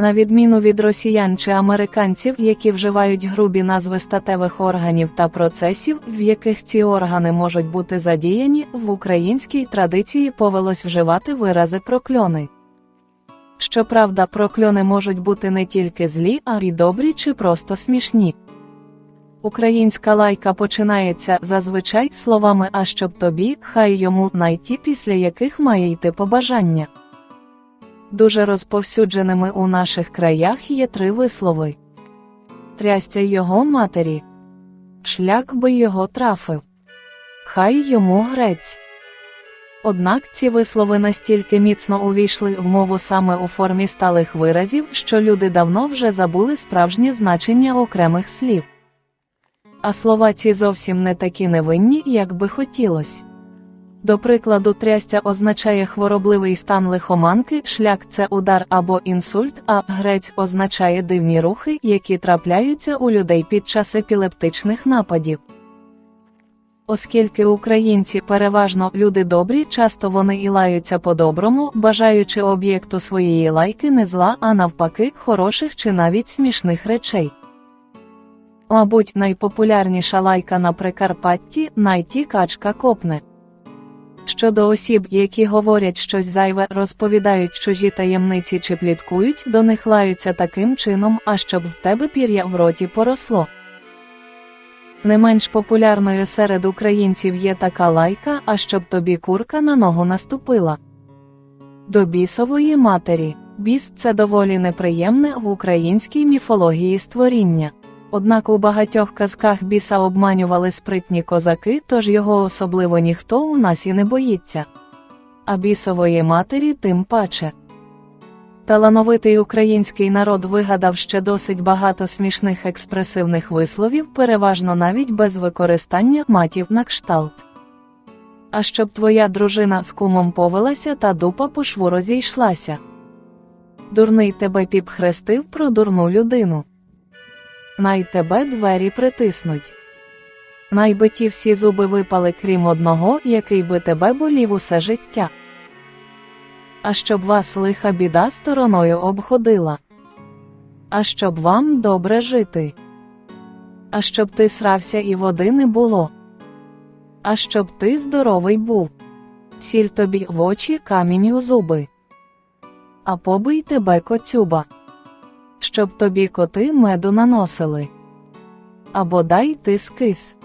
На відміну від росіян чи американців, які вживають грубі назви статевих органів та процесів, в яких ці органи можуть бути задіяні, в українській традиції повелось вживати вирази прокльони. Щоправда, прокльони можуть бути не тільки злі, а й добрі чи просто смішні. Українська лайка починається зазвичай словами А щоб тобі, хай йому найті, після яких має йти побажання. Дуже розповсюдженими у наших краях є три вислови: трястя його матері, шлях би його трафив, хай йому грець. Однак ці вислови настільки міцно увійшли в мову саме у формі сталих виразів, що люди давно вже забули справжнє значення окремих слів. А слова ці зовсім не такі невинні, як би хотілось. До прикладу, трястя означає хворобливий стан лихоманки, шлях це удар або інсульт, а грець означає дивні рухи, які трапляються у людей під час епілептичних нападів. Оскільки українці переважно люди добрі, часто вони і лаються по-доброму, бажаючи об'єкту своєї лайки не зла, а навпаки, хороших чи навіть смішних речей. Мабуть, найпопулярніша лайка на Прикарпатті найті качка копне. Щодо осіб, які говорять щось зайве, розповідають чужі таємниці чи пліткують, до них лаються таким чином, а щоб в тебе пір'я в роті поросло. Не менш популярною серед українців є така лайка, а щоб тобі курка на ногу наступила. До бісової матері. Біс це доволі неприємне в українській міфології створіння. Однак у багатьох казках біса обманювали спритні козаки, тож його особливо ніхто у нас і не боїться. А бісової матері тим паче. Талановитий український народ вигадав ще досить багато смішних експресивних висловів, переважно навіть без використання матів на кшталт. А щоб твоя дружина з кумом повелася та дупа по шву розійшлася. Дурний тебе піп хрестив про дурну людину. Най тебе двері притиснуть. Най би ті всі зуби випали крім одного, який би тебе болів усе життя. А щоб вас лиха біда стороною обходила. А щоб вам добре жити. А щоб ти срався і води не було. А щоб ти здоровий був. Сіль тобі в очі камінь у зуби. А побий тебе коцюба щоб тобі коти меду наносили. Або дай ти скис.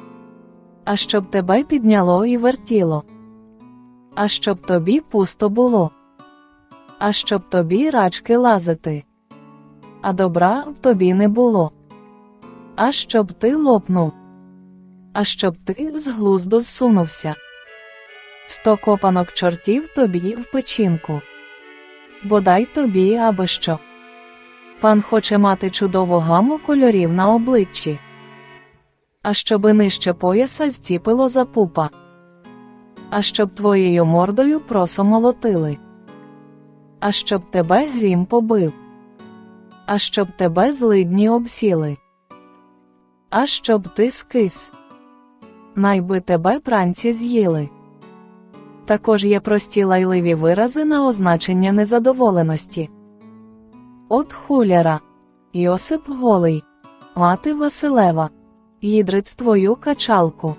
А щоб тебе підняло і вертіло. А щоб тобі пусто було. А щоб тобі рачки лазити. А добра в тобі не було. А щоб ти лопнув. А щоб ти з глузду зсунувся. Сто копанок чортів тобі в печінку. Бодай тобі аби що. Пан хоче мати чудову гаму кольорів на обличчі. А щоби нижче пояса зціпило за пупа. А щоб твоєю мордою просо молотили. А щоб тебе грім побив. А щоб тебе злидні обсіли. А щоб ти скис. Найби тебе пранці з'їли. Також є прості лайливі вирази на означення незадоволеності. От хуляра, Йосип голий, мати Василева, їдрить твою качалку,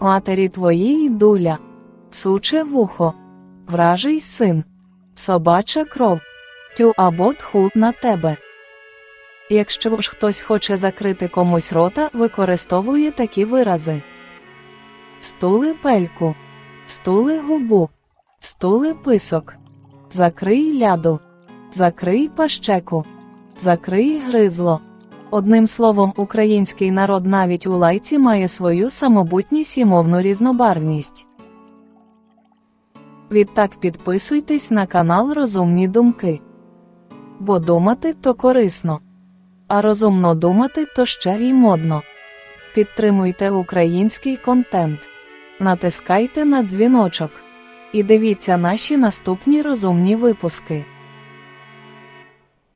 матері твоїй дуля, суче вухо, вражий син, собача кров, тю або тху на тебе. Якщо ж хтось хоче закрити комусь рота, використовує такі вирази: стули пельку, стули губу, стули писок, закрий ляду. Закрий пащеку, закрий гризло. Одним словом, український народ навіть у лайці має свою самобутність і мовну різнобарвність. Відтак підписуйтесь на канал Розумні Думки. Бо думати то корисно, а розумно думати то ще й модно. Підтримуйте український контент, натискайте на дзвіночок і дивіться наші наступні розумні випуски.